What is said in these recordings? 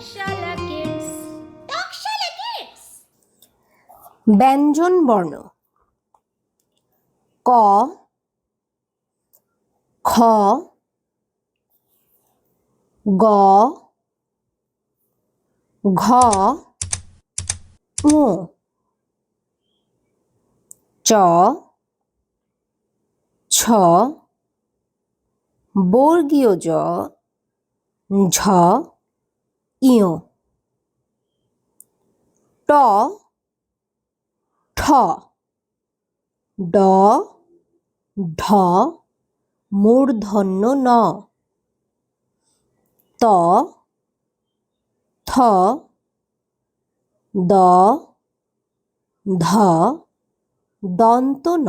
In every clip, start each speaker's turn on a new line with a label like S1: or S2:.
S1: টকশালা kids টকশালা kids
S2: ব্যঞ্জন বর্ণ। ক খ গ ঘ ঙ। চ ছ বর্গীয় জ ঝ। ইয় ট। ঠ। ড। ঢ। মূর্ধন্য ন। ত। থ। দ। ধ। দন্ত ন।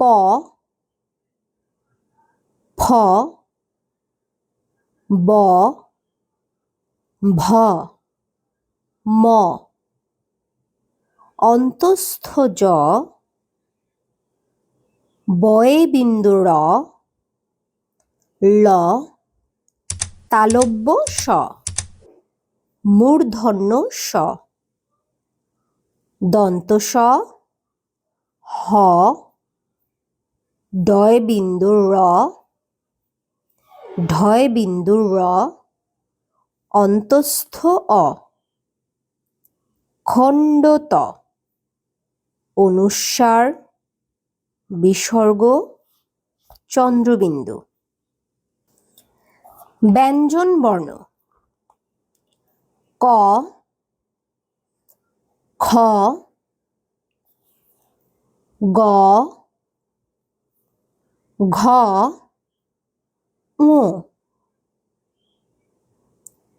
S2: প। ফ। ব, ভ, ম। অন্তস্থ জ, বয়ে বিন্দু র, ল, তালব্য স, মূর্ধন্য স, দন্ত স, হ ডয় বিন্দু র ঢয় বিন্দু র অন্তস্থ অ। খণ্ডত অনুস্বার বিসর্গ চন্দ্রবিন্দু ব্যঞ্জন বর্ণ ক, খ, গ, ঘ ঙ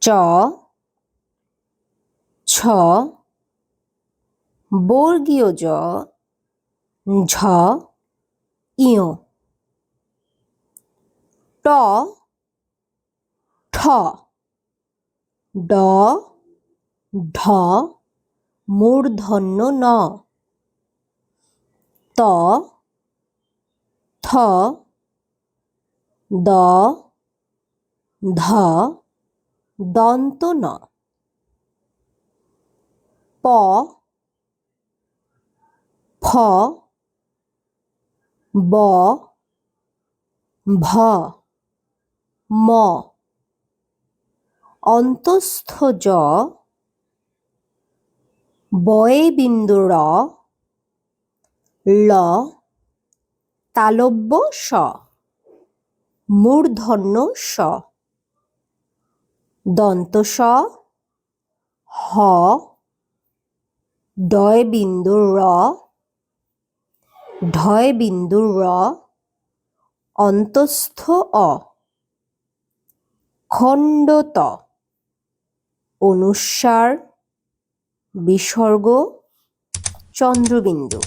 S2: চ। ছ। বর্গীয় জ। ঝ। ইয়। ট। ঠ। ড। ঢ। মূর্ধন্য ন। ত। থ। দ, ধ দন্ত ন প, ফ, ব, ভ, ম অন্তস্থ জ বয়ে বিন্দু র ল, তালব্য, স। মূর্ধন্য স। দন্ত স। হ। ডয় বিন্দু র। ঢয় বিন্দু র। অন্তস্থ অ। খণ্ডত। অনুস্বার বিসর্গ। চন্দ্রবিন্দু।